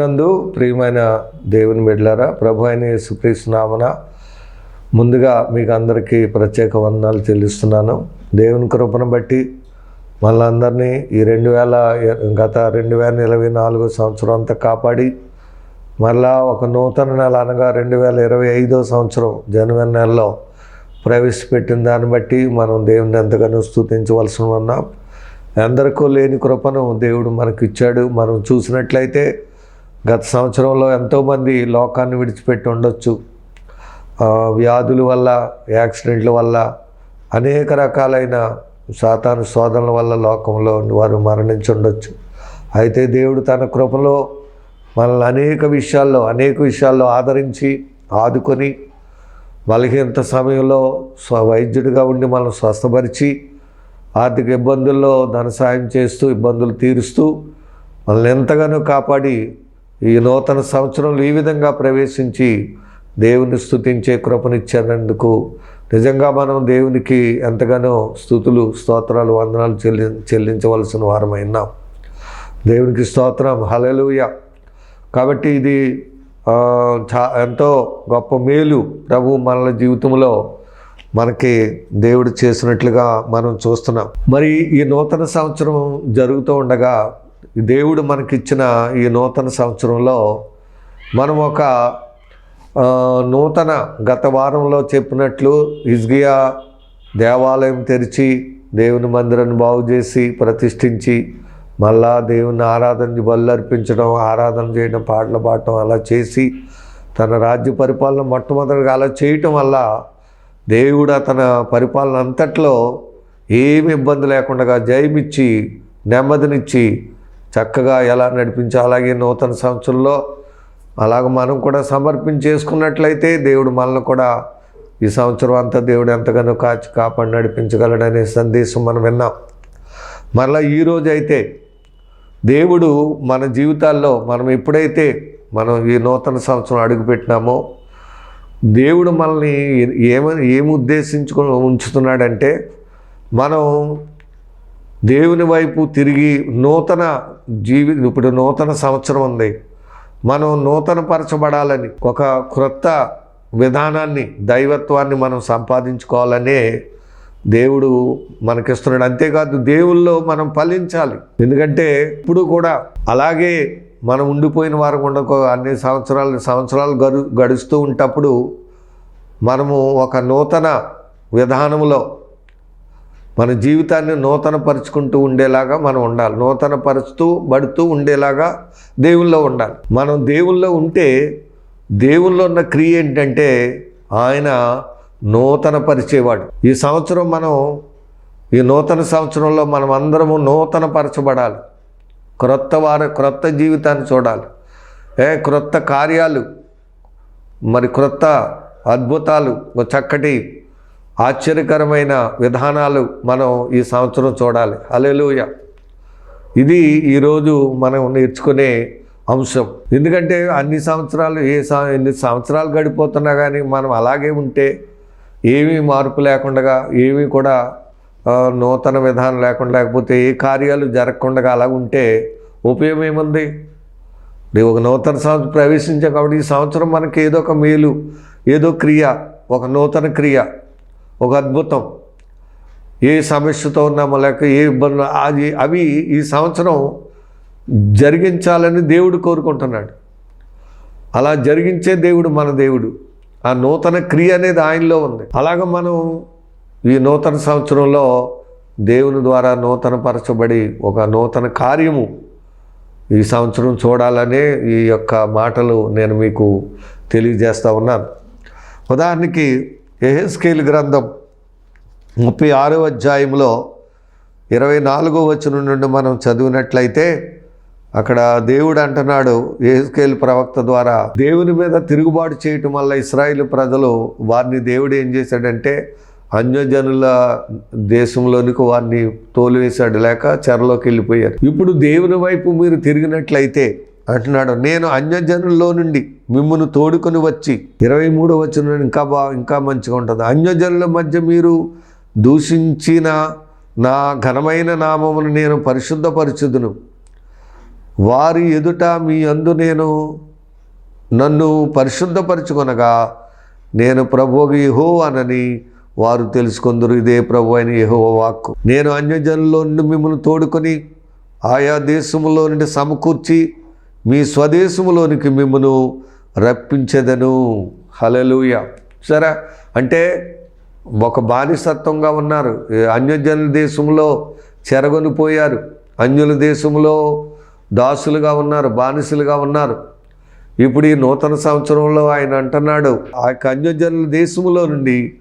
నందు ప్రభునందు ప్రియమైన దేవుని బిడ్డలారా ప్రభు అయిన యేసుక్రీస్తునామన ముందుగా మీకు అందరికీ ప్రత్యేక వందనాలు చెల్లిస్తున్నాను. దేవుని కృపను బట్టి మనందరినీ ఈ రెండు వేల గత రెండు వేల ఇరవై నాలుగు సంవత్సరం అంతా కాపాడి మరలా ఒక నూతన నెల అనగా రెండు వేల ఇరవై ఐదో సంవత్సరం జనవరి నెలలో ప్రవేశపెట్టిన దాన్ని బట్టి మనం దేవుని ఎంతగానో స్థుతించవలసి ఉన్నాం. ఎందరికో లేని కృపను దేవుడు మనకి ఇచ్చాడు మనం చూసినట్లయితే గత సంవత్సరంలో ఎంతోమంది లోకాన్ని విడిచిపెట్టి ఉండొచ్చు. వ్యాధుల వల్ల యాక్సిడెంట్ల వల్ల అనేక రకాలైన సాతాను శోధనల వల్ల లోకంలో వారు మరణించి ఉండొచ్చు. అయితే దేవుడు తన కృపలో మనల్ని అనేక విషయాల్లో అనేక విషయాల్లో ఆదరించి ఆదుకొని బలహీనత సమయంలో స్వ వైద్యుడిగా ఉండి మనం స్వస్థపరిచి ఆర్థిక ఇబ్బందుల్లో ధన సాయం చేస్తూ ఇబ్బందులు తీరుస్తూ మనల్ని ఎంతగానో కాపాడి ఈ నూతన సంవత్సరంలో ఈ విధంగా ప్రవేశించి దేవుని స్థుతించే కృపనిచ్చినందుకు నిజంగా మనం దేవునికి ఎంతగానో స్థుతులు స్తోత్రాలు వందనాలు చెల్లి చెల్లించవలసిన వారమైనాం దేవునికి స్తోత్రం. హలలుయ కాబట్టి ఇది చా ఎంతో గొప్ప మేలు ప్రభు మన జీవితంలో మనకి దేవుడు చేసినట్లుగా మనం చూస్తున్నాం. మరి ఈ నూతన సంవత్సరం జరుగుతూ ఉండగా దేవుడు మనకిచ్చిన ఈ నూతన సంవత్సరంలో మనం ఒక నూతన గత వారంలో చెప్పినట్లు ఇజ్గియా దేవాలయం తెరిచి దేవుని మందిరాన్ని బాగు చేసి ప్రతిష్ఠించి మళ్ళా దేవుని ఆరాధన బల్లర్పించడం ఆరాధన చేయడం పాటలు పాడటం అలా చేసి తన రాజ్య పరిపాలన మొట్టమొదటిగా అలా చేయటం వల్ల దేవుడు తన పరిపాలన అంతట్లో ఏమి ఇబ్బంది లేకుండా జయమిచ్చి నెమ్మదినిచ్చి చక్కగా ఎలా నడిపించో అలాగే నూతన సంవత్సరంలో అలాగ మనం కూడా సమర్పించేసుకున్నట్లయితే దేవుడు మనల్ని కూడా ఈ సంవత్సరం అంతా దేవుడు ఎంతగానో కాచి కాపాడి నడిపించగలడనే సందేశం మనం విన్నాం. మరలా ఈరోజు అయితే దేవుడు మన జీవితాల్లో మనం ఎప్పుడైతే మనం ఈ నూతన సంవత్సరం అడుగుపెట్టినామో దేవుడు మనల్ని ఏమని ఏమి ఉద్దేశించుకొని ఉంచుతున్నాడంటే మనం దేవుని వైపు తిరిగి నూతన జీవి ఇప్పుడు నూతన సంవత్సరం ఉంది. మనం నూతన పరచబడాలని ఒక క్రొత్త విధానాన్ని దైవత్వాన్ని మనం సంపాదించుకోవాలనే దేవుడు మనకిస్తున్నాడు. అంతేకాదు దేవుల్లో మనం ఫలించాలి. ఎందుకంటే ఇప్పుడు కూడా అలాగే మనం ఉండిపోయిన వారు ఉండకో అన్ని సంవత్సరాలు సంవత్సరాలు గడు గడుస్తూ ఉంటప్పుడు మనము ఒక నూతన విధానంలో మన జీవితాన్ని నూతన పరుచుకుంటూ ఉండేలాగా మనం ఉండాలి. నూతన పరుచుతూ పడుతూ ఉండేలాగా దేవుల్లో ఉండాలి. మనం దేవుల్లో ఉంటే దేవుల్లో ఉన్న క్రియ ఏంటంటే ఆయన నూతన పరిచేవాడు ఈ సంవత్సరం మనం ఈ నూతన సంవత్సరంలో మనం అందరము నూతనపరచబడాలి. క్రొత్త వార క్రొత్త జీవితాన్ని చూడాలి. ఏ క్రొత్త కార్యాలు మరి క్రొత్త అద్భుతాలు చక్కటి ఆశ్చర్యకరమైన విధానాలు మనం ఈ సంవత్సరం చూడాలి. అలెలుయ ఇది ఈరోజు మనం నేర్చుకునే అంశం. ఎందుకంటే అన్ని సంవత్సరాలు ఏ ఎన్ని సంవత్సరాలు గడిపోతున్నా కానీ మనం అలాగే ఉంటే ఏమీ మార్పు లేకుండా ఏమీ కూడా నూతన విధానం లేకుండా లేకపోతే ఏ కార్యాలు జరగకుండా అలా ఉంటే ఉపయోగం ఏముంది? ఒక నూతన సంవత్సరం ప్రవేశించాం కాబట్టి ఈ సంవత్సరం మనకి ఏదో ఒక మేలు ఏదో క్రియ ఒక నూతన క్రియ. ఒక అద్భుతం. ఏ సమస్యతో ఉన్నామో లేక ఏ ఇబ్బంది అది అవి ఈ సంవత్సరం జరిగించాలని దేవుడు కోరుకుంటున్నాడు. అలా జరిగించే దేవుడు మన దేవుడు. ఆ నూతన క్రియ అనేది ఆయనలో ఉంది. అలాగ మనం ఈ నూతన సంవత్సరంలో దేవుని ద్వారా నూతన పరచబడి ఒక నూతన కార్యము ఈ సంవత్సరం చూడాలనే ఈ యొక్క మాటలు నేను మీకు తెలియజేస్తూ ఉన్నాను. ఉదాహరణకి ఎహెస్కేల్ గ్రంథం ముప్పై ఆరో అధ్యాయంలో ఇరవై నాలుగో వచనం నుండి మనం చదివినట్లయితే అక్కడ దేవుడు అంటున్నాడు ఏస్కేల్ ప్రవక్త ద్వారా దేవుని మీద తిరుగుబాటు చేయటం వల్ల ఇస్రాయేల్ ప్రజలు వారిని దేవుడు ఏం చేశాడంటే అన్యజనుల దేశంలోనికి వారిని తోలివేశాడు లేక చెరలోకి వెళ్ళిపోయారు. ఇప్పుడు దేవుని వైపు మీరు తిరిగినట్లయితే అంటున్నాడు నేను అన్యజనుల్లో నుండి మిమ్మల్ని తోడుకొని వచ్చి ఇరవై మూడో వచ్చిన ఇంకా బా ఇంకా మంచిగా ఉంటుంది. అన్యజనుల మధ్య మీరు దూషించిన నా ఘనమైన నామమును నేను పరిశుద్ధపరచుదును. వారి ఎదుట మీ అందు నేను నన్ను పరిశుద్ధపరచుకొనగా నేను ప్రభువుకి యహో అనని వారు తెలుసుకుందరు. ఇదే ప్రభు అని యహో వాక్కు. నేను అన్యజనుల్లో నుండి మిమ్మల్ని తోడుకొని ఆయా దేశంలో నుండి సమకూర్చి మీ స్వదేశములోనికి మిమ్మను రప్పించదను. హలలుయ సరే అంటే ఒక బానిసత్వంగా ఉన్నారు. అన్యజనుల దేశంలో చెరగొనిపోయారు. అన్యుల దేశంలో దాసులుగా ఉన్నారు బానిసలుగా ఉన్నారు. ఇప్పుడు ఈ నూతన సంవత్సరంలో ఆయన అంటున్నాడు ఆ యొక్క అన్యజనుల దేశంలో నుండి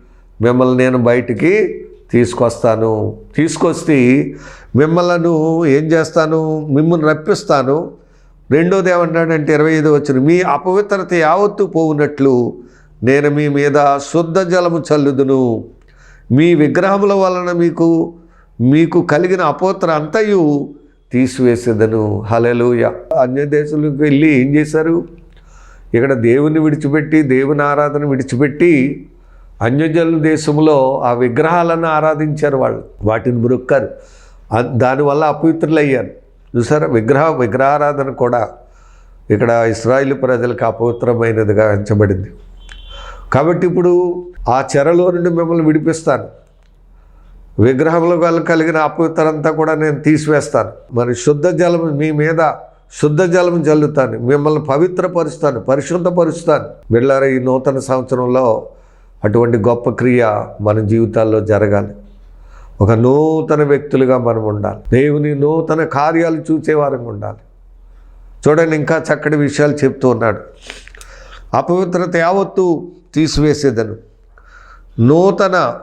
మిమ్మల్ని నేను బయటికి తీసుకొస్తాను. తీసుకొస్తే మిమ్మల్ని ఏం చేస్తాను? మిమ్మల్ని రప్పిస్తాను. రెండోది ఏమంటాడంటే ఇరవై ఐదు వచ్చిన మీ అపవిత్రత యావత్తు పోవునట్లు నేను మీ మీద శుద్ధ జలము చల్లుదును. మీ విగ్రహముల వలన మీకు మీకు కలిగిన అపోత్ర అంతయు తీసివేసేదను. హలలుయ అన్య దేశాలకు వెళ్ళి ఏం చేశారు? ఇక్కడ దేవుని విడిచిపెట్టి దేవుని ఆరాధన విడిచిపెట్టి అన్యజనుల దేశంలో ఆ విగ్రహాలను ఆరాధించారు వాళ్ళు. వాటిని మృక్కారు దానివల్ల అపవిత్రులు అయ్యారు చూసారా? విగ్రహ విగ్రహారాధన కూడా ఇక్కడ ఇస్రాయిల్ ప్రజలకు అపవిత్రమైనదిగా ఎంచబడింది. కాబట్టి ఇప్పుడు ఆ చెరలో నుండి మిమ్మల్ని విడిపిస్తాను. విగ్రహంలో వల్ల కలిగిన అపవిత్రంతా కూడా నేను తీసివేస్తాను. మరి శుద్ధ జలం మీ మీద శుద్ధ జలం జల్లుతాను. మిమ్మల్ని పవిత్రపరుస్తాను పరిశుద్ధపరుస్తాను. వెళ్ళారా ఈ నూతన సంవత్సరంలో అటువంటి గొప్ప క్రియ మన జీవితాల్లో జరగాలి. ఒక నూతన వ్యక్తులుగా మనం ఉండాలి. దేవుని నూతన కార్యాలు చూసేవారంగా ఉండాలి. చూడండి ఇంకా చక్కటి విషయాలు చెప్తూ ఉన్నాడు. అపవిత్రత యావత్తు తీసివేసేదను. నూతన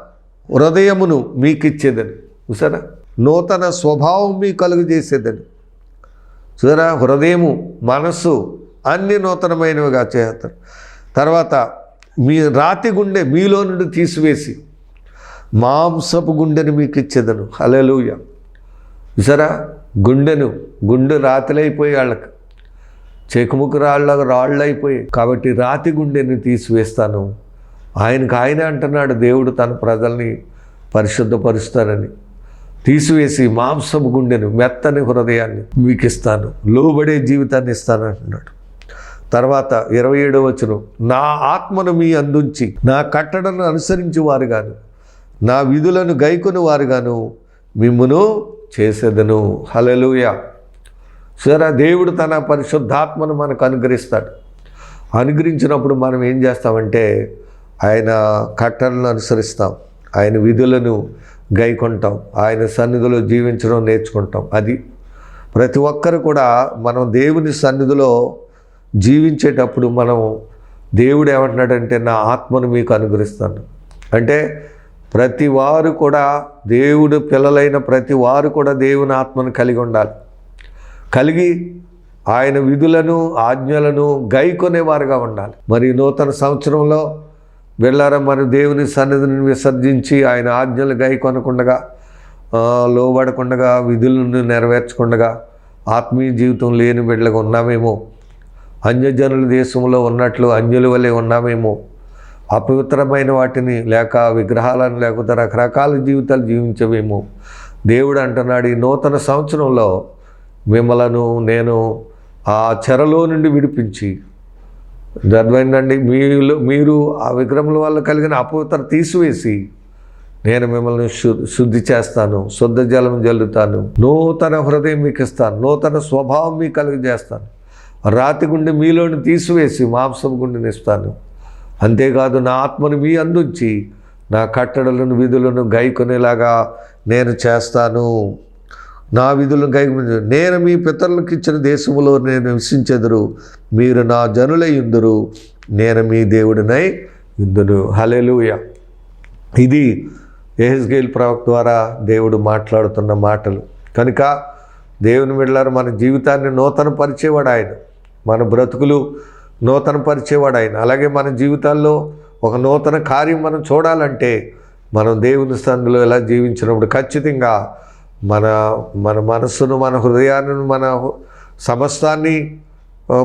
హృదయమును మీకు ఇచ్చేదని చూసారా? నూతన స్వభావం మీకు కలుగజేసేదని. చూసారా? హృదయము మనస్సు అన్ని నూతనమైనవిగా చేస్తారు. తర్వాత మీ రాతి గుండె మీలో నుండి తీసివేసి మాంసపు గుండెను మీకు ఇచ్చేదను. హలలుయ చూసారా? గుండెను. గుండె రాతిలైపోయి వాళ్ళకి. చెకుముకు రాళ్ళ రాళ్ళు అయిపోయి కాబట్టి రాతి గుండెని తీసివేస్తాను. ఆయనకు ఆయన అంటున్నాడు దేవుడు తన ప్రజల్ని పరిశుద్ధపరుస్తానని తీసివేసి మాంసపు గుండెను మెత్తని హృదయాన్ని మీకు ఇస్తాను. లోబడే జీవితాన్ని ఇస్తాను అంటున్నాడు. తర్వాత ఇరవై ఏడవ వచనం నా ఆత్మను మీ అందుంచి నా కట్టడను అనుసరించి వారు కానీ నా విధులను గైకొని వారుగాను మిమ్మును చేసేదను. హలెలూయా సరే దేవుడు తన పరిశుద్ధాత్మను మనకు అనుగ్రహిస్తాడు. అనుగ్రహించినప్పుడు మనం ఏం చేస్తామంటే ఆయన కట్టలను అనుసరిస్తాం. ఆయన విధులను గైకొంటాం. ఆయన సన్నిధిలో జీవించడం నేర్చుకుంటాం. అది ప్రతి ఒక్కరు కూడా మనం దేవుని సన్నిధిలో జీవించేటప్పుడు మనం దేవుడు ఏమంటున్నాడంటే నా ఆత్మను మీకు అనుగ్రహిస్తాను. అంటే ప్రతి వారు కూడా దేవుడు పిల్లలైన ప్రతి వారు కూడా దేవుని ఆత్మను కలిగి ఉండాలి. కలిగి ఆయన విధులను ఆజ్ఞలను గైకొనేవారుగా ఉండాలి. మరి నూతన సంవత్సరంలో వెళ్ళారా? మరి దేవుని సన్నిధిని విసర్జించి ఆయన ఆజ్ఞలు గైకొనకుండగా లోబడకుండగా విధులను నెరవేర్చకుండగా ఆత్మీయ జీవితం లేని బిడ్డలుగా ఉన్నామేమో. అన్యజనుల దేశంలో ఉన్నట్లు అన్యుల వలె ఉన్నామేమో. అపవిత్రమైన వాటిని లేక విగ్రహాలను లేకపోతే రకరకాల జీవితాలు జీవించవేమో. దేవుడు అంటున్నాడు ఈ నూతన సంవత్సరంలో మిమ్మలను నేను ఆ చెరలో నుండి విడిపించి అర్థమైందండి? మీరు మీరు ఆ విగ్రహముల వల్ల కలిగిన అపవిత్ర తీసివేసి నేను మిమ్మల్ని శు- శుద్ధి చేస్తాను శుద్ధ జలం జల్లుతాను నూతన హృదయం మీకు ఇస్తాను నూతన స్వభావం మీకు కలిగజేస్తాను. రాతి గుండె మీలోని తీసివేసి మాంసం గుండెని ఇస్తాను. అంతేకాదు నా ఆత్మను మీ అందుంచి నా కట్టడలను విధులను గైకొనేలాగా నేను చేస్తాను. నా విధులను గై నేను మీ పితరులకు ఇచ్చిన దేశంలో నేను నివసించెదరు. మీరు నా జనులై ఇందురు నేను మీ దేవుడినై ఇందును హలెలుయ ఇది ఏహెస్గేల్ ప్రవక్త ద్వారా దేవుడు మాట్లాడుతున్న మాటలు. కనుక దేవుని వెళ్ళారు మన జీవితాన్ని నూతన పరిచేవాడు ఆయన. మన బ్రతుకులు నూతన పరిచేవాడు ఆయన అలాగే మన జీవితాల్లో ఒక నూతన కార్యం మనం చూడాలంటే మనం దేవుని స్థానంలో ఎలా జీవించినప్పుడు ఖచ్చితంగా మన మన మనస్సును మన హృదయాన్ని మన సమస్తాన్ని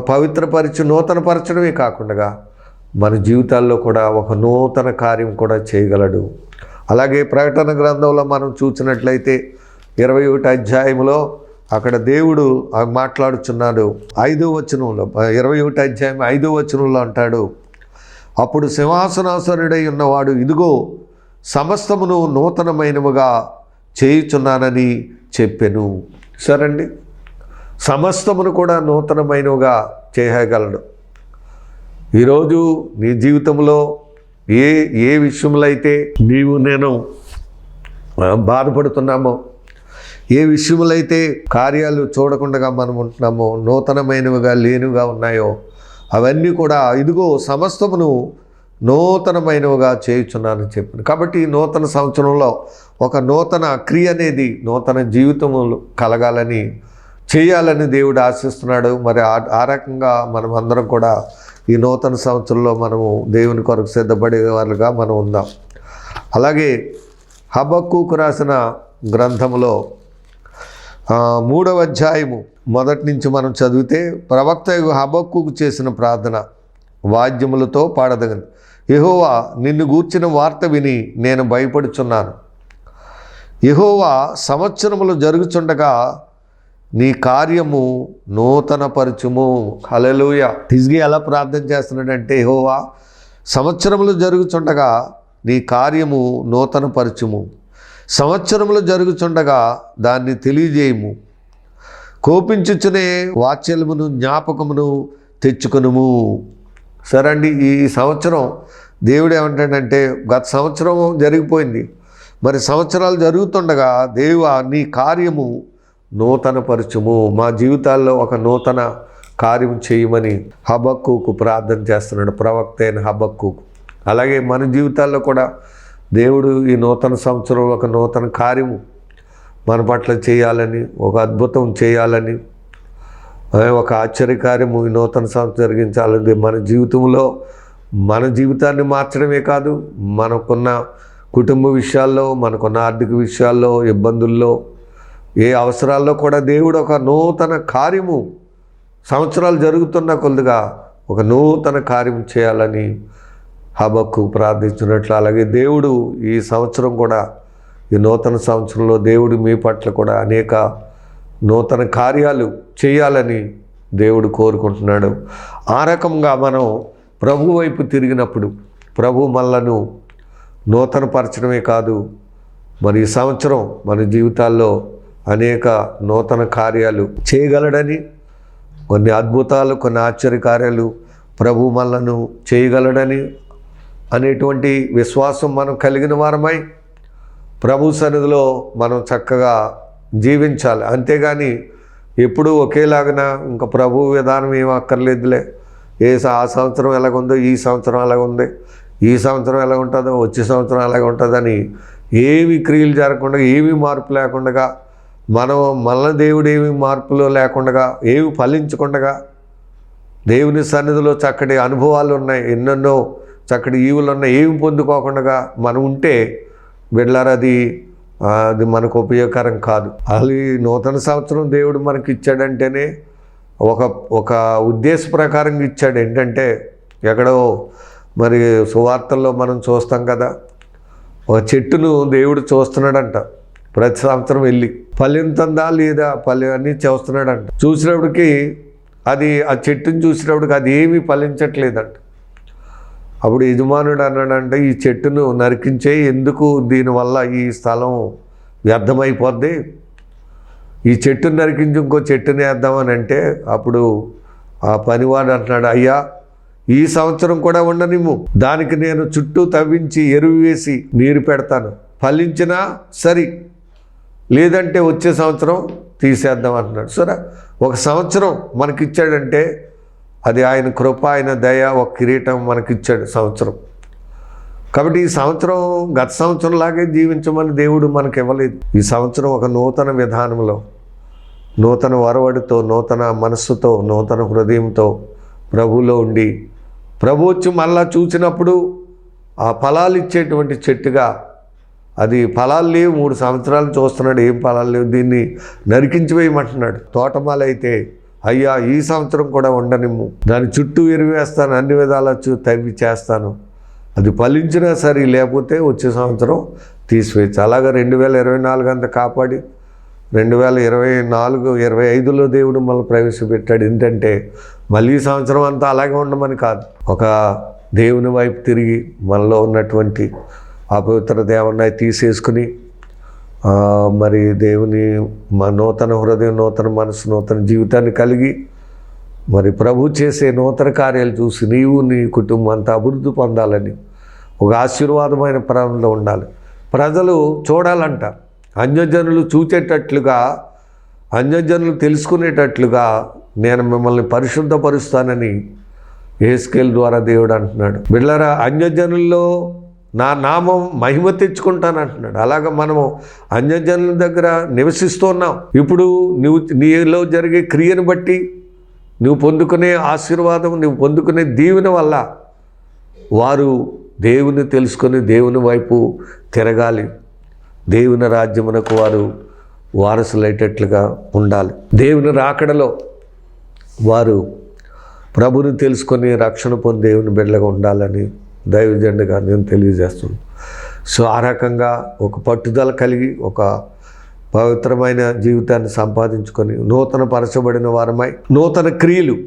పవిత్రపరిచి నూతనపరచడమే కాకుండా మన జీవితాల్లో కూడా ఒక నూతన కార్యం కూడా చేయగలడు. అలాగే ప్రకటన గ్రంథంలో మనం చూసినట్లయితే ఇరవై ఒకటి అధ్యాయంలో అక్కడ దేవుడు మాట్లాడుచున్నాడు ఐదో వచనంలో ఇరవై ఒకటి అధ్యాయం ఐదో వచనంలో అంటాడు అప్పుడు సింహాసనాసనుడై ఉన్నవాడు ఇదిగో సమస్తమును నూతనమైనవిగా చేయుచున్నానని చెప్పెను. సరండి? సమస్తమును కూడా నూతనమైనవిగా చేయగలడు. ఈరోజు నీ జీవితంలో ఏ ఏ విషయంలో అయితే నీవు నేను బాధపడుతున్నామో ఏ విషయంలో అయితే కార్యాలు చూడకుండా మనం ఉంటున్నామో నూతనమైనవిగా లేనివిగా ఉన్నాయో అవన్నీ కూడా ఇదిగో సమస్తమును నూతనమైనవిగా చేయుచున్నానని చెప్పింది కాబట్టి ఈ నూతన సంవత్సరంలో ఒక నూతన క్రియ అనేది నూతన జీవితము కలగాలని చేయాలని దేవుడు ఆశిస్తున్నాడు. మరి ఆ ఆ రకంగా మనం అందరం కూడా ఈ నూతన సంవత్సరంలో మనము దేవుని కొరకు సిద్ధపడే వారుగా మనం ఉందాం. అలాగే హబక్కుకు రాసిన గ్రంథములో మూడవ అధ్యాయము. మొదటి నుంచి మనం చదివితే ప్రవక్త హబక్కుకు చేసిన ప్రార్థన వాద్యములతో పాడదగను యహోవా నిన్ను గూర్చిన వార్త విని నేను భయపడుచున్నాను. యహోవా సంవత్సరములు జరుగుచుండగా నీ కార్యము నూతనపరచుము. హలలుయ హిజ్గి ఎలా ప్రార్థన చేస్తున్నాడంటే యహోవా సంవత్సరములు జరుగుచుండగా నీ కార్యము నూతన సంవత్సరంలో సంవత్సరములు జరుగుచుండగా దాన్ని తెలియజేయము. కోపించుచునే వాత్సల్యమును జ్ఞాపకమును తెచ్చుకునుము. సరే అండి ఈ సంవత్సరం దేవుడు ఏమంటాడంటే గత సంవత్సరం జరిగిపోయింది. మరి సంవత్సరాలు జరుగుతుండగా దేవ నీ కార్యము నూతన పరచుము మా జీవితాల్లో ఒక నూతన కార్యం చేయమని హబక్కుకు ప్రార్థన చేస్తున్నాడు. ప్రవక్త అయిన హబక్కుకు. అలాగే మన జీవితాల్లో కూడా దేవుడు ఈ నూతన సంవత్సరంలో ఒక నూతన కార్యము మన పట్ల చేయాలని ఒక అద్భుతం చేయాలని ఒక ఆశ్చర్యకార్యము ఈ నూతన సంవత్సరం జరిగించాలని మన జీవితంలో మన జీవితాన్ని మార్చడమే కాదు మనకున్న కుటుంబ విషయాల్లో మనకున్న ఆర్థిక విషయాల్లో ఇబ్బందుల్లో ఏ అవసరాల్లో కూడా దేవుడు ఒక నూతన కార్యము సంవత్సరాలు జరుగుతున్న కొద్దిగా ఒక నూతన కార్యం చేయాలని హబక్కు ప్రార్థించినట్లు. అలాగే దేవుడు ఈ సంవత్సరం కూడా ఈ నూతన సంవత్సరంలో దేవుడు మీ పట్ల కూడా అనేక నూతన కార్యాలు చేయాలని దేవుడు కోరుకుంటున్నాడు. ఆ రకంగా మనం ప్రభు వైపు తిరిగినప్పుడు ప్రభు మనలను నూతనపరచడమే కాదు మరి ఈ సంవత్సరం మన జీవితాల్లో అనేక నూతన కార్యాలు చేయగలడని కొన్ని అద్భుతాలు కొన్ని ఆశ్చర్యకార్యాలు ప్రభు మనలను చేయగలడని అనేటువంటి విశ్వాసం మనం కలిగిన వారమై ప్రభు సన్నిధిలో మనం చక్కగా జీవించాలి. అంతేగాని ఎప్పుడూ ఒకేలాగన ఇంకా ప్రభు విధానం ఏం అక్కర్లేదులే. ఏ స- ఆ సంవత్సరం ఎలాగుందో ఈ సంవత్సరం ఎలాగుంది ఈ సంవత్సరం ఎలా ఉంటుందో వచ్చే సంవత్సరం ఎలాగ ఉంటుందని ఏమి క్రియలు జరగకుండా ఏమి మార్పు లేకుండా మనం మన దేవుడు ఏమి మార్పులు లేకుండా ఏమి ఫలించకుండా దేవుని సన్నిధిలో చక్కటి అనుభవాలు ఉన్నాయి. ఎన్నెన్నో చక్కటి ఈవులు ఉన్నాయి ఏమి పొందుకోకుండా మనం ఉంటే బిడ్డలారా అది అది మనకు ఉపయోగకరం కాదు. అది నూతన సంవత్సరం దేవుడు మనకి ఇచ్చాడంటేనే ఒక ఒక ఉద్దేశ ప్రకారంగా ఇచ్చాడు. ఏంటంటే ఎక్కడో మరి సువార్తల్లో మనం చూస్తాం కదా ఒక చెట్టును దేవుడు చూస్తున్నాడంట ప్రతి సంవత్సరం వెళ్ళి. ఫలింతందా లేదా ఫలి అన్నీ చూస్తున్నాడంట. చూసినప్పటికీ అది ఆ చెట్టుని చూసినప్పటికి అది ఏమీ ఫలించట్లేదంట. అప్పుడు యజమానుడు అన్నాడంటే ఈ చెట్టును నరికించే ఎందుకు దీనివల్ల ఈ స్థలం వ్యర్థమైపోద్ది? ఈ చెట్టును నరికించి ఇంకో చెట్టుని వేద్దామని అంటే అప్పుడు ఆ పనివాడు అంటున్నాడు అయ్యా ఈ సంవత్సరం కూడా ఉండనిమ్ము దానికి నేను చుట్టూ తవ్వించి ఎరువు వేసి నీరు పెడతాను. ఫలించినా సరి. లేదంటే వచ్చే సంవత్సరం తీసేద్దాం అంటున్నాడు. సరే ఒక సంవత్సరం మనకిచ్చాడంటే అది ఆయన కృప ఆయన దయ ఒక కిరీటం మనకిచ్చాడు సంవత్సరం. కాబట్టి ఈ సంవత్సరం గత సంవత్సరంలాగే జీవించమని దేవుడు మనకి ఇవ్వలేదు ఈ సంవత్సరం ఒక నూతన విధానంలో నూతన వరవడితో నూతన మనస్సుతో నూతన హృదయంతో ప్రభువులో ఉండి ప్రభు వచ్చి మళ్ళా చూసినప్పుడు ఆ ఫలాలు ఇచ్చేటువంటి చెట్టుగా అది ఫలాలు లేవు మూడు సంవత్సరాలు చూస్తున్నాడు ఏం ఫలాలు లేవు దీన్ని నరికించి వేయమంటున్నాడు. తోటమాలైతే అయితే అయ్యా ఈ సంవత్సరం కూడా ఉండనిమ్ము దాని చుట్టూ ఎరివేస్తాను అన్ని విధాలా తవ్వి చేస్తాను. అది ఫలించినా సరే లేకపోతే వచ్చే సంవత్సరం తీసివేయచ్చు. అలాగే రెండు వేల ఇరవై నాలుగు అంతా కాపాడి రెండు వేల ఇరవై నాలుగు ఇరవై ఐదులో దేవుడు మళ్ళీ ప్రవేశపెట్టాడు. ఏంటంటే మళ్ళీ ఈ సంవత్సరం అంతా అలాగే ఉండమని కాదు. ఒక దేవుని వైపు తిరిగి మనలో ఉన్నటువంటి అపవిత్ర దేవుని తీసేసుకుని మరి దేవుని మా నూతన హృదయం నూతన మనసు నూతన జీవితాన్ని కలిగి మరి ప్రభు చేసే నూతన కార్యాలు చూసి నీవు నీ కుటుంబం అంతా అభివృద్ధి పొందాలని ఒక ఆశీర్వాదమైన ప్రాణంలో ఉండాలి. ప్రజలు చూడాలంట. అన్యజనులు చూచేటట్లుగా అన్యజనులు తెలుసుకునేటట్లుగా నేను మిమ్మల్ని పరిశుద్ధపరుస్తానని ఏస్కేల్ ద్వారా దేవుడు అంటున్నాడు. బిళ్ళరా అన్యజనుల్లో నా నామం మహిమ తెచ్చుకుంటాను అంటున్నాడు అలాగ మనము అన్యజనుల దగ్గర నివసిస్తున్నాం ఇప్పుడు నువ్వు నీలో జరిగే క్రియను బట్టి నువ్వు పొందుకునే ఆశీర్వాదం నువ్వు పొందుకునే దీవెన వల్ల వారు దేవుని తెలుసుకొని దేవుని వైపు తిరగాలి. దేవుని రాజ్యమునకు వారు వారసులయ్యేటట్లుగా ఉండాలి. దేవుని రాకడలో వారు ప్రభుని తెలుసుకొని రక్షణ పొంది దేవుని బిడ్డగా ఉండాలని దైవజెండగా నేను తెలియజేస్తున్నాను. సో ఆ రకంగా ఒక పట్టుదల కలిగి ఒక పవిత్రమైన జీవితాన్ని సంపాదించుకొని నూతన పరచబడిన వారమై నూతన క్రియలు.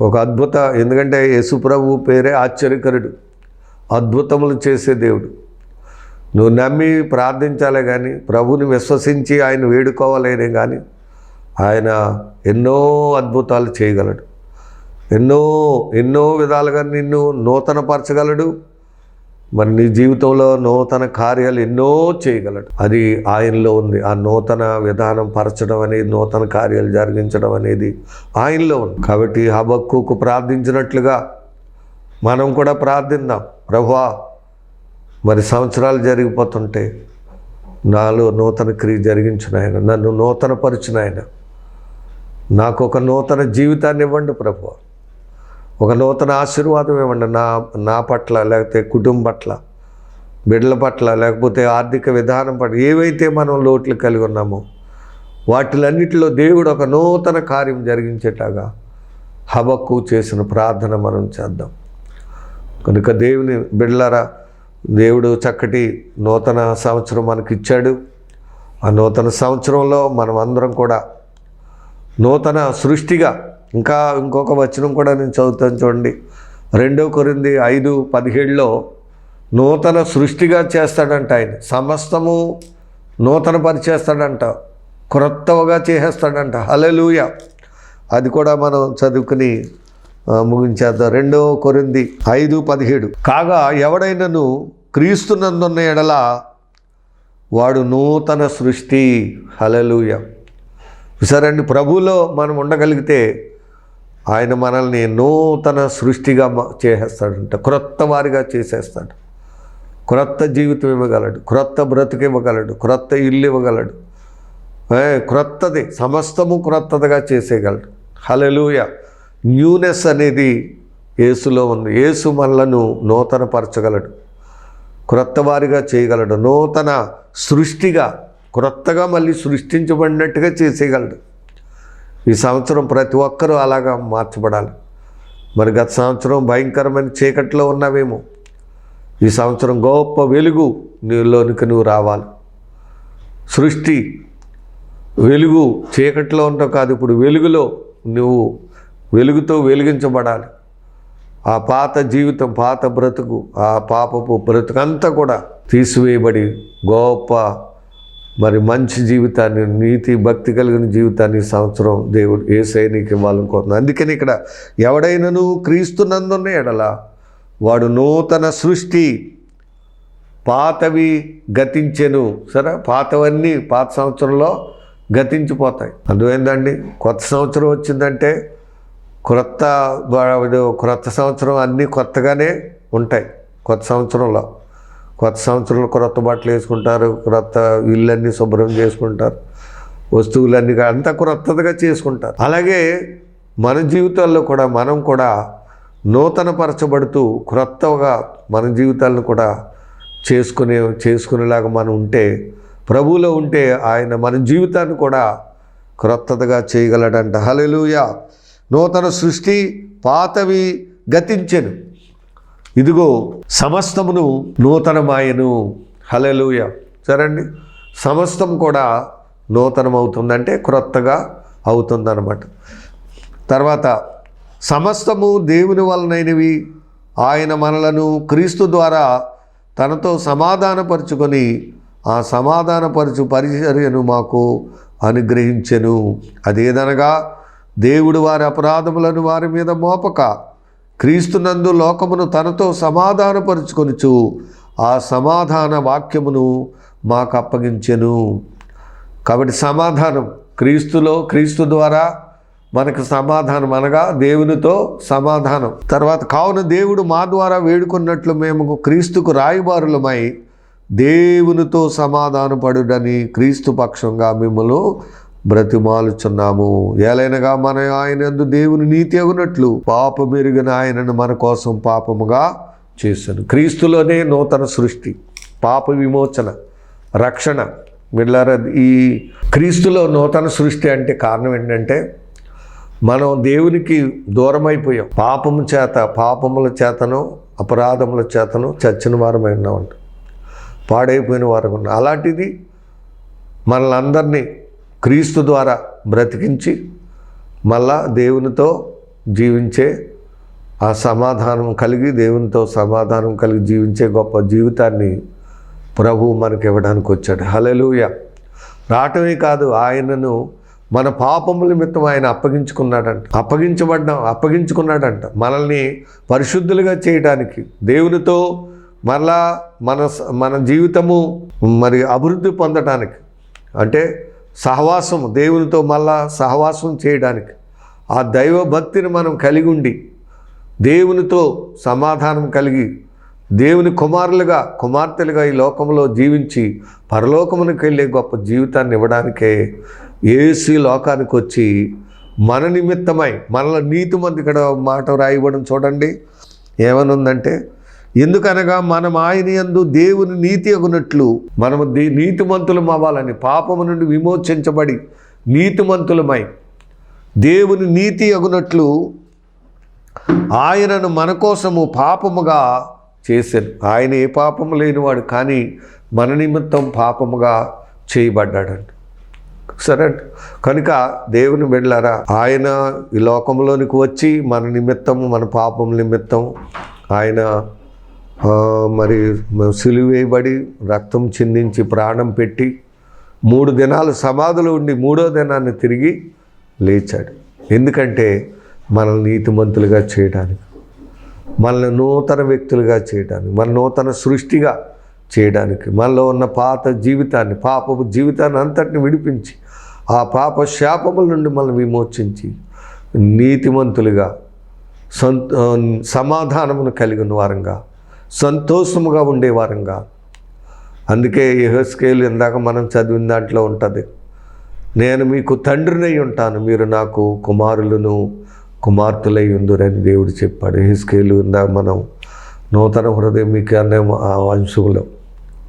ఒక అద్భుత ఎందుకంటే యేసుప్రభు పేరే ఆశ్చర్యకరుడు. అద్భుతములు చేసే దేవుడు. నువ్వు నమ్మి ప్రార్థించాలే కానీ ప్రభుని విశ్వసించి ఆయన వేడుకోవాలనే కానీ ఆయన ఎన్నో అద్భుతాలు చేయగలడు. ఎన్నో ఎన్నో విధాలుగా నిన్ను నూతనపరచగలడు. మరి నీ జీవితంలో నూతన కార్యాలు ఎన్నో చేయగలడు. అది ఆయనలో ఉంది. ఆ నూతన విధానం పరచడం అనేది నూతన కార్యాలు జరిగించడం అనేది ఆయనలో ఉంది. కాబట్టి హబక్కుకు ప్రార్థించినట్లుగా మనం కూడా ప్రార్థిద్దాం ప్రభువా మరి సంవత్సరాలు జరిగిపోతుంటే నాలో నూతన క్రియ జరిగించిన ఆయన నన్ను నూతనపరిచిన ఆయన. నాకు ఒక నూతన జీవితాన్ని ఇవ్వండి ప్రభు ఒక నూతన ఆశీర్వాదం ఇవ్వండి నా నా పట్ల లేకపోతే కుటుంబం పట్ల బిడ్డల పట్ల లేకపోతే ఆర్థిక విధానం పట్ల ఏవైతే మనం లోట్లు కలిగి ఉన్నామో వాటిలన్నిటిలో దేవుడు ఒక నూతన కార్యం జరిగించేట్లాగా హబక్కు చేసిన ప్రార్థన మనం చేద్దాం. కనుక దేవుని బిడ్డలారా దేవుడు చక్కటి నూతన సంవత్సరం మనకి ఇచ్చాడు. ఆ నూతన సంవత్సరంలో మనం అందరం కూడా నూతన సృష్టిగా ఇంకా ఇంకొక వచనం కూడా నేను చదువుతాను చూడండి. రెండో కొరింది ఐదు పదిహేడులో నూతన సృష్టిగా చేస్తాడంట ఆయన. సమస్తము నూతన పరిచేస్తాడంట. క్రొత్తగా చేసేస్తాడంట. హలలుయ అది కూడా మనం చదువుకుని ముగించేద్దాం. రెండో కొరింది ఐదు పదిహేడు. కాగా ఎవడైనను క్రీస్తునందున్న ఎడల వాడు నూతన సృష్టి. హలలుయ అండి ప్రభువులో మనం ఉండగలిగితే ఆయన మనల్ని నూతన సృష్టిగా చేసేస్తాడంట. క్రొత్త వారిగా చేసేస్తాడు. క్రొత్త జీవితం ఇవ్వగలడు. క్రొత్త బ్రతుకు ఇవ్వగలడు. క్రొత్త ఇల్లు ఇవ్వగలడు. క్రొత్తది సమస్తము క్రొత్తదిగా చేసేయగలడు. హలలుయ న్యూనెస్ అనేది యేసులో ఉంది. యేసు మనలను నూతనపరచగలడు. క్రొత్త వారిగా చేయగలడు. నూతన సృష్టిగా క్రొత్తగా మళ్ళీ సృష్టించబడినట్టుగా చేసేయగలడు. ఈ సంవత్సరం ప్రతి ఒక్కరూ అలాగా మార్చబడాలి. మరి గత సంవత్సరం భయంకరమైన చీకట్లో ఉన్నావేమో. ఈ సంవత్సరం గొప్ప వెలుగు నీలోనికి నువ్వు రావాలి. సృష్టి వెలుగు చీకట్లో ఉంటావు కాదు ఇప్పుడు వెలుగులో నువ్వు వెలుగుతో వెలిగించబడాలి. ఆ పాత జీవితం పాత బ్రతుకు ఆ పాపపు బ్రతుకు అంతా కూడా తీసివేయబడి గొప్ప మరి మంచి జీవితాన్ని నీతి భక్తి కలిగిన జీవితాన్ని సంవత్సరం దేవుడు ఏ సైనికి ఇవ్వాలనుకుంటున్నాను అందుకని ఇక్కడ ఎవడైనను క్రీస్తునందున్న ఎడల వాడు నూతన సృష్టి పాతవి గతించెను. సరే పాతవన్నీ పాత సంవత్సరంలో గతించిపోతాయి. అర్థమైందండి? కొత్త సంవత్సరం వచ్చిందంటే క్రొత్త క్రొత్త సంవత్సరం అన్నీ కొత్తగానే ఉంటాయి. కొత్త సంవత్సరంలో కొత్త సంవత్సరంలో క్రొత్త బట్టలు వేసుకుంటారు క్రొత్త ఇళ్ళన్నీ శుభ్రం చేసుకుంటారు వస్తువులన్నీ కా- అంతా క్రొత్తదిగా చేసుకుంటారు. అలాగే మన జీవితాల్లో కూడా మనం కూడా నూతనపరచబడుతూ క్రొత్తగా మన జీవితాలను కూడా చేసుకునే చేసుకునేలాగా మనం ఉంటే ప్రభువులో ఉంటే ఆయన మన జీవితాన్ని కూడా క్రొత్తదిగా చేయగలడంట. హల్లెలూయా. నూతన సృష్టి పాతవి గతించెను. ఇదిగో సమస్తమును నూతనమాయను. హలెలుయ సరండి? సమస్తం కూడా నూతనమవుతుందంటే క్రొత్తగా అవుతుందన్నమాట. తర్వాత సమస్తము దేవుని వలనైనవి ఆయన మనలను క్రీస్తు ద్వారా తనతో సమాధానపరుచుకొని ఆ సమాధానపరచు పరిచర్యను మాకు అనుగ్రహించెను. అదేదనగా దేవుడు వారి అపరాధములను వారి మీద మోపక క్రీస్తునందు లోకమును తనతో సమాధానపరుచుకొనుచు ఆ సమాధాన వాక్యమును మాకు అప్పగించెను కాబట్టి సమాధానం క్రీస్తులో క్రీస్తు ద్వారా మనకు సమాధానం అనగా దేవునితో సమాధానం. తర్వాత కావున దేవుడు మా ద్వారా వేడుకున్నట్లు మేము క్రీస్తుకు రాయబారులమై దేవునితో సమాధానపడుడని క్రీస్తు పక్షంగా మిమ్మల్ని బ్రతిమాలుచున్నాము. ఏలైనగా మన ఆయన దేవుని నీతి అగునట్లు పాప మెరుగిన ఆయనను మన కోసం పాపముగా చేశాను. క్రీస్తులోనే నూతన సృష్టి పాప విమోచన రక్షణ. వీళ్ళారా ఈ క్రీస్తులో నూతన సృష్టి అంటే కారణం ఏంటంటే మనం దేవునికి దూరం అయిపోయాం పాపము చేత పాపముల చేతను అపరాధముల చేతను చచ్చిన వారమై ఉన్నామంట పాడైపోయిన వారు ఉన్నాం. అలాంటిది మనల్ని అందరినీ క్రీస్తు ద్వారా బ్రతికించి మళ్ళా దేవునితో జీవించే ఆ సమాధానం కలిగి దేవునితో సమాధానం కలిగి జీవించే గొప్ప జీవితాన్ని ప్రభు మనకి ఇవ్వడానికి వచ్చాడు. హలెలూయ రావటమే కాదు ఆయనను మన పాపముల నిమిత్తం ఆయన అప్పగించుకున్నాడంట. అప్పగించబడ్డం అప్పగించుకున్నాడంట. మనల్ని పరిశుద్ధులుగా చేయడానికి దేవునితో మరలా మన మన జీవితము మరి అభివృద్ధి పొందడానికి అంటే సహవాసం దేవునితో మళ్ళా సహవాసం చేయడానికి. ఆ దైవ భక్తిని మనం కలిగి ఉండి దేవునితో సమాధానం కలిగి దేవుని కుమారులుగా కుమార్తెలుగా ఈ లోకంలో జీవించి పరలోకమునికి వెళ్ళే గొప్ప జీవితాన్ని ఇవ్వడానికే ఏసీ లోకానికి వచ్చి మన నిమిత్తమై మనలో నీతిమంది ఇక్కడ మాట రాయబడం చూడండి. ఏమనుందంటే ఎందుకనగా మనం ఆయన యందు దేవుని నీతి అగునట్లు మనము దే నీతిమంతులం అవ్వాలని పాపము నుండి విమోచించబడి నీతిమంతులమై దేవుని నీతి అగునట్లు ఆయనను మన కోసము పాపముగా చేశాను ఆయన ఏ పాపము లేనివాడు కానీ మన నిమిత్తం పాపముగా చేయబడ్డాడంట సరే కనుక దేవుని వెళ్ళారా ఆయన ఈ లోకంలోనికి వచ్చి మన నిమిత్తం మన పాపం నిమిత్తం ఆయన మరి సిలువేయబడి రక్తం చిందించి ప్రాణం పెట్టి మూడు దినాలు సమాధులు ఉండి మూడో దినాన్ని తిరిగి లేచాడు. ఎందుకంటే మనల్ని నీతిమంతులుగా చేయడానికి మనల్ని నూతన వ్యక్తులుగా చేయడానికి మన నూతన సృష్టిగా చేయడానికి మనలో ఉన్న పాత జీవితాన్ని పాపపు జీవితాన్ని అంతటిని విడిపించి ఆ పాప శాపముల నుండి మనల్ని విమోచించి నీతిమంతులుగా సంత సమాధానమును కలిగిన వారంగా సంతోషముగా ఉండేవారంగా. అందుకే యహస్కేలు ఇందాక మనం చదివిన దాంట్లో ఉంటుంది నేను మీకు తండ్రినై ఉంటాను మీరు నాకు కుమారులను కుమార్తెలై ఉందరని దేవుడు చెప్పాడు. యహస్కేలు ఇందాక మనం నూతన హృదయం మీకు అనే ఆ వంశంలో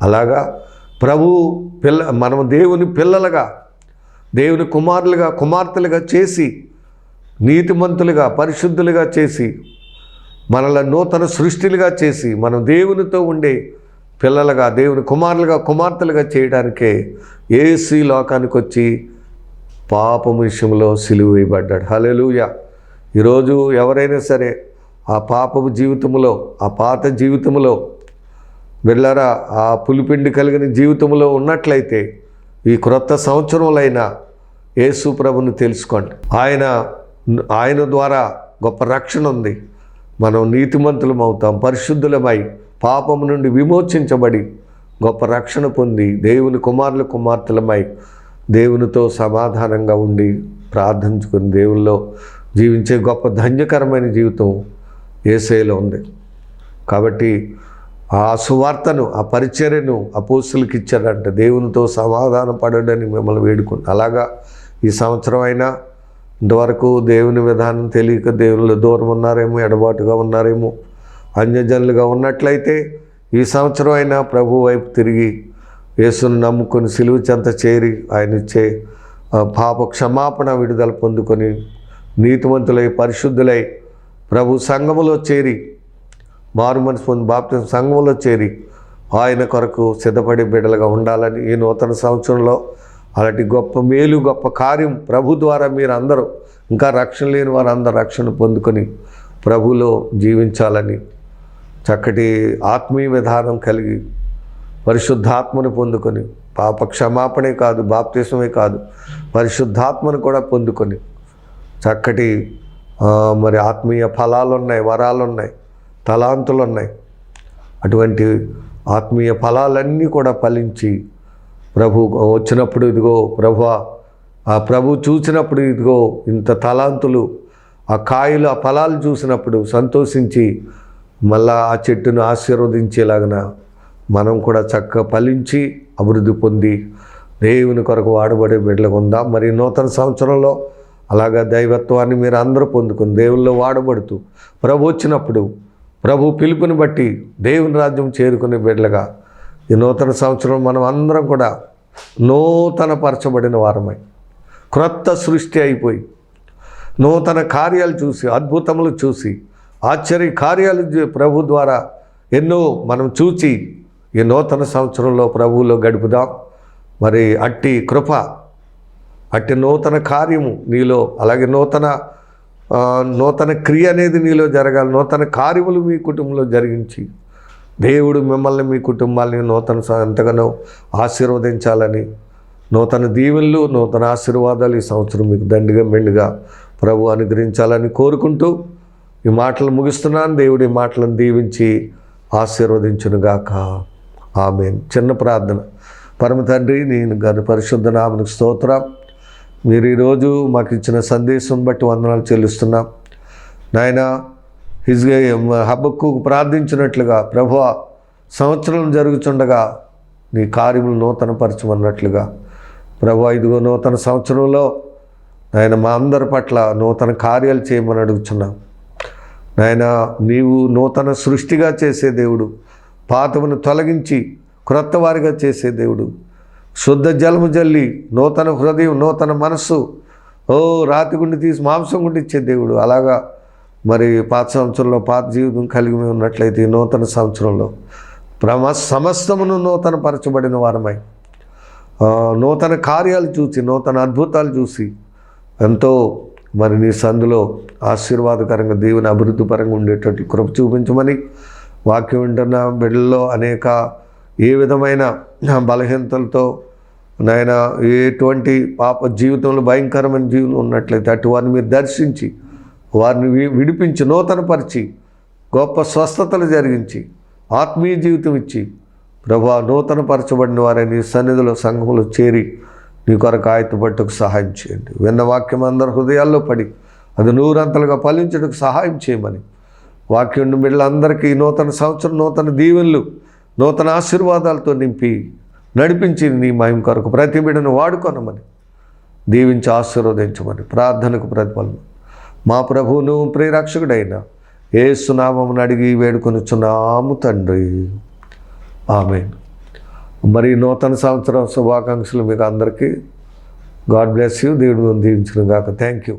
అలాగా ప్రభు పిల్ల మనం దేవుని పిల్లలుగా దేవుని కుమారులుగా కుమార్తెలుగా చేసి నీతిమంతులుగా పరిశుద్ధులుగా చేసి మనల నూతన సృష్టిలుగా చేసి మనం దేవునితో ఉండే పిల్లలుగా దేవుని కుమారులుగా కుమార్తెలుగా చేయడానికే ఏసీ లోకానికి వచ్చి పాపం విషయంలో సిలువ వేయబడ్డాడు. ఈరోజు ఎవరైనా సరే ఆ పాపపు జీవితంలో ఆ పాత జీవితంలో వెళ్ళారా ఆ పులిపిండి కలిగిన జీవితంలో ఉన్నట్లయితే ఈ క్రొత్త సంవత్సరంలో యేసు ప్రభుని తెలుసుకోండి. ఆయన ఆయన ద్వారా గొప్ప రక్షణ ఉంది. మనం నీతిమంతులం అవుతాం పరిశుద్ధులమై పాపం నుండి విమోచించబడి గొప్ప రక్షణ పొంది దేవుని కుమారుల కుమార్తెలమై దేవునితో సమాధానంగా ఉండి ప్రార్థించుకుని దేవుల్లో జీవించే గొప్ప ధన్యకరమైన జీవితం ఏసేలో ఉంది. కాబట్టి ఆ సువార్తను ఆ పరిచర్యను అపోసులకి ఇచ్చారంట దేవునితో సమాధాన పడడని మిమ్మల్ని వేడుకుని అలాగా ఈ సంవత్సరం అయినా ఇంతవరకు దేవుని విధానం తెలియక దేవుళ్ళు దూరం ఉన్నారేమో ఎడబాటుగా ఉన్నారేమో అన్యజనులుగా ఉన్నట్లయితే ఈ సంవత్సరం అయినా ప్రభు వైపు తిరిగి యేసును నమ్ముకొని సిలువు చెంత చేరి ఆయన ఇచ్చే పాప క్షమాపణ విడుదల పొందుకొని నీతివంతులై పరిశుద్ధులై ప్రభు సంఘములో చేరి మారు మనసు పొంది బాప్తి సంఘంలో చేరి ఆయన కొరకు సిద్ధపడి బిడ్డలుగా ఉండాలని ఈ నూతన సంవత్సరంలో అలాంటి గొప్ప మేలు గొప్ప కార్యం ప్రభు ద్వారా మీరు అందరూ ఇంకా రక్షణ లేని వారు అందరూ రక్షణ పొందుకొని ప్రభులో జీవించాలని చక్కటి ఆత్మీయ విధానం కలిగి పరిశుద్ధాత్మను పొందుకొని పాప క్షమాపణే కాదు బాప్తిసమే కాదు పరిశుద్ధాత్మను కూడా పొందుకొని చక్కటి మరి ఆత్మీయ ఫలాలు ఉన్నాయి వరాలు ఉన్నాయి తలాంతులు ఉన్నాయి అటువంటి ఆత్మీయ ఫలాలన్నీ కూడా ఫలించి ప్రభు వచ్చినప్పుడు ఇదిగో ప్రభు ఆ ప్రభు చూసినప్పుడు ఇదిగో ఇంత తలాంతులు ఆ కాయలు ఆ ఫలాలు చూసినప్పుడు సంతోషించి మళ్ళా ఆ చెట్టును ఆశీర్వదించేలాగన మనం కూడా చక్కగా ఫలించి అభివృద్ధి పొంది దేవుని కొరకు వాడబడే బిడ్డలకు ఉందాం. మరి నూతన సంవత్సరంలో అలాగా దైవత్వాన్ని మీరు అందరూ పొందుకుని దేవుల్లో వాడబడుతూ ప్రభు వచ్చినప్పుడు ప్రభు పిలుపుని బట్టి దేవుని రాజ్యం చేరుకునే బిడ్డలుగా ఈ నూతన సంవత్సరం మనం అందరం కూడా నూతన పరచబడిన వారమై క్రొత్త సృష్టి అయిపోయి నూతన కార్యాలు చూసి అద్భుతములు చూసి ఆశ్చర్య కార్యాలు ప్రభు ద్వారా ఎన్నో మనం చూచి ఈ నూతన సంవత్సరంలో ప్రభువులో గడుపుదాం. మరి అట్టి కృప అట్టి నూతన కార్యము నీలో అలాగే నూతన నూతన క్రియ అనేది నీలో జరగాలి నూతన కార్యములు మీ కుటుంబంలో జరిగించి దేవుడు మిమ్మల్ని మీ కుటుంబాన్ని నూతన ఎంతగానో ఆశీర్వదించాలని నూతన దీవెనలు నూతన ఆశీర్వాదాలు ఈ సంవత్సరం మీకు దండిగా మెండుగా ప్రభు అనుగ్రహించాలని కోరుకుంటూ ఈ మాటలు ముగిస్తున్నాను. దేవుడి మాటలను దీవించి ఆశీర్వదించునుగాక. ఆమె చిన్న ప్రార్థన. పరమ తండ్రి నేను గారి పరిశుద్ధ నామనికి స్తోత్రం. మీరు ఈరోజు మాకు ఇచ్చిన సందేశం బట్టి వందనాలు చెల్లిస్తున్నాం. నాయనా హిజ్ హబ్బకు ప్రార్థించినట్లుగా ప్రభు సంవత్సరం జరుగుతుండగా నీ కార్యములు నూతనపరచమన్నట్లుగా. ప్రభు ఇదిగో నూతన సంవత్సరంలో నాయన మా అందరి పట్ల నూతన కార్యాలు చేయమని అడుగుతున్నాం నాయన నీవు నూతన సృష్టిగా చేసే దేవుడు పాతమును తొలగించి క్రొత్త వారిగా చేసే దేవుడు. శుద్ధ జలము జల్లి నూతన హృదయం నూతన మనస్సు ఓ రాతి గుండి తీసి మాంసం గుండి ఇచ్చే దేవుడు. అలాగా మరి పాత సంవత్సరంలో పాత జీవితం కలిగి ఉన్నట్లయితే ఈ నూతన సంవత్సరంలో ప్రమ సమస్తమును నూతన పరచబడిన వారమై నూతన కార్యాలు చూసి నూతన అద్భుతాలు చూసి ఎంతో మరి నీ సందులో ఆశీర్వాదకరంగా దేవుని అభివృద్ధి పరంగా ఉండేటట్లు కృప చూపించమని వాక్యం వింటున్న బిడ్డల్లో అనేక ఏ విధమైన బలహీనతలతో నాయన ఎటువంటి పాప జీవితంలో భయంకరమైన జీవులు ఉన్నట్లయితే అటు వారిని మీరు దర్శించి వారిని విడిపించి నూతనపరిచి గొప్ప స్వస్థతలు జరిగించి ఆత్మీయ జీవితం ఇచ్చి ప్రభా నూతన పరచబడిన వారిని నీ సన్నిధిలో సంఘంలో చేరి నీ కొరకు ఆయతపట్టుకు సహాయం చేయండి. విన్న వాక్యం అందరి హృదయాల్లో పడి అది నూరంతలుగా ఫలించడానికి సహాయం చేయమని. వాక్యం బిడ్డలందరికీ నూతన సంవత్సరం నూతన దీవెనలు నూతన ఆశీర్వాదాలతో నింపి నడిపించి నీ మహిమ కొరకు ప్రతి బిడ్డను వాడుకొనమని. దీవించి ఆశీర్వదించమని ప్రార్థనకు ప్రతిఫలం మా ప్రభువును ప్రియరక్షకుడైన ఏ సునామమును అడిగి వేడుకొనిచున్నాము తండ్రి. ఆమె మరి నూతన సంవత్సరం శుభాకాంక్షలు మీకు అందరికీ. God bless you. దేవుడు దీవించిన గాక థ్యాంక్ యూ